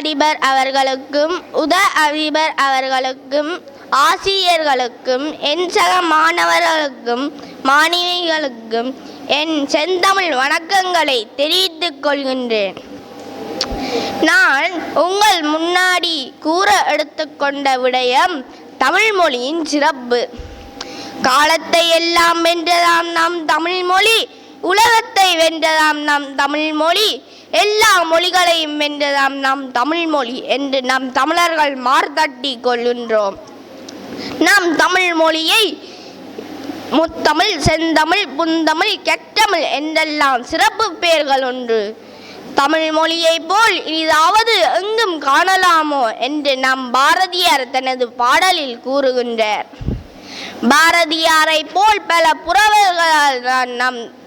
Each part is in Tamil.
அதிபர் அவர்களுக்கும் உத அதிபர் அவர்களுக்கும் ஆசிரியர்களுக்கும் என் சக மாணவர்களுக்கும் மாணவிகளுக்கும் என் செந்தமிழ் வணக்கங்களை தெரிவித்துக் கொள்கின்றேன். நான் உங்கள் முன்னாடி கூற எடுத்துக்கொண்ட விடயம் தமிழ் மொழியின் சிறப்பு. காலத்தை எல்லாம் வென்றதாம் நம் தமிழ் மொழி உலகத்தை வென்றதாம் நம் தமிழ் மொழி எல்லா மொழிகளையும் வென்றதாம் நம் தமிழ் மொழி என்று நம் தமிழர்கள் மார்தட்டி கொள்கின்றோம். நம் தமிழ் மொழியை முத்தமிழ் செந்தமிழ் புந்தமிழ் கெட்டமிழ் என்றெல்லாம் சிறப்பு பெயர்கள் ஒன்று தமிழ் மொழியை போல் இதாவது எங்கும் காணலாமோ என்று நம் பாரதியார் தனது பாடலில் கூறுகின்றார். பாரதியாரை போல் பல புறவர்களால் நம்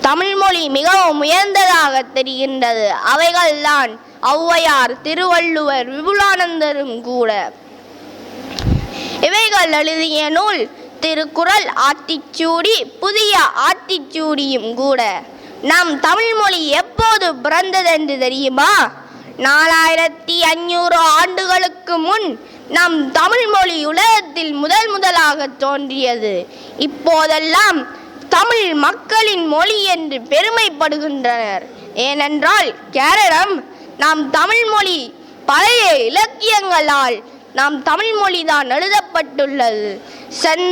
தமிழ்மொழி மிகவும் உயர்ந்ததாக தெரிகின்றது. அவைகள்தான் ஔவையார் திருவள்ளுவர் விபுலானந்தரும் கூட. இவைகள் எழுதிய நூல் திருக்குறள் ஆத்திச்சூடி புதிய ஆத்திச்சூடியும் கூட. நம் தமிழ்மொழி எப்போது பிறந்ததென்று தெரியுமா? நாலாயிரத்தி அஞ்சூறு ஆண்டுகளுக்கு முன் நம் தமிழ்மொழி உலகத்தில் முதல் முதலாக தோன்றியது. இப்போதெல்லாம் தமிழ் மக்களின் மொழி என்று பெருமைப்படுகின்றனர். ஏனென்றால் கேரளம் நாம் தமிழ் மொழி பழைய இலக்கியங்களால் நாம் தமிழ் மொழி தான் எழுதப்பட்டுள்ளது. செந்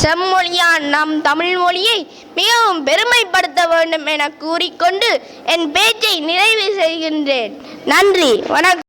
செம்மொழியான் நம் தமிழ் மொழியை மிகவும் பெருமைப்படுத்த வேண்டும் என கூறிக்கொண்டு என் பேச்சை நிறைவு செய்கின்றேன். நன்றி வணக்கம்.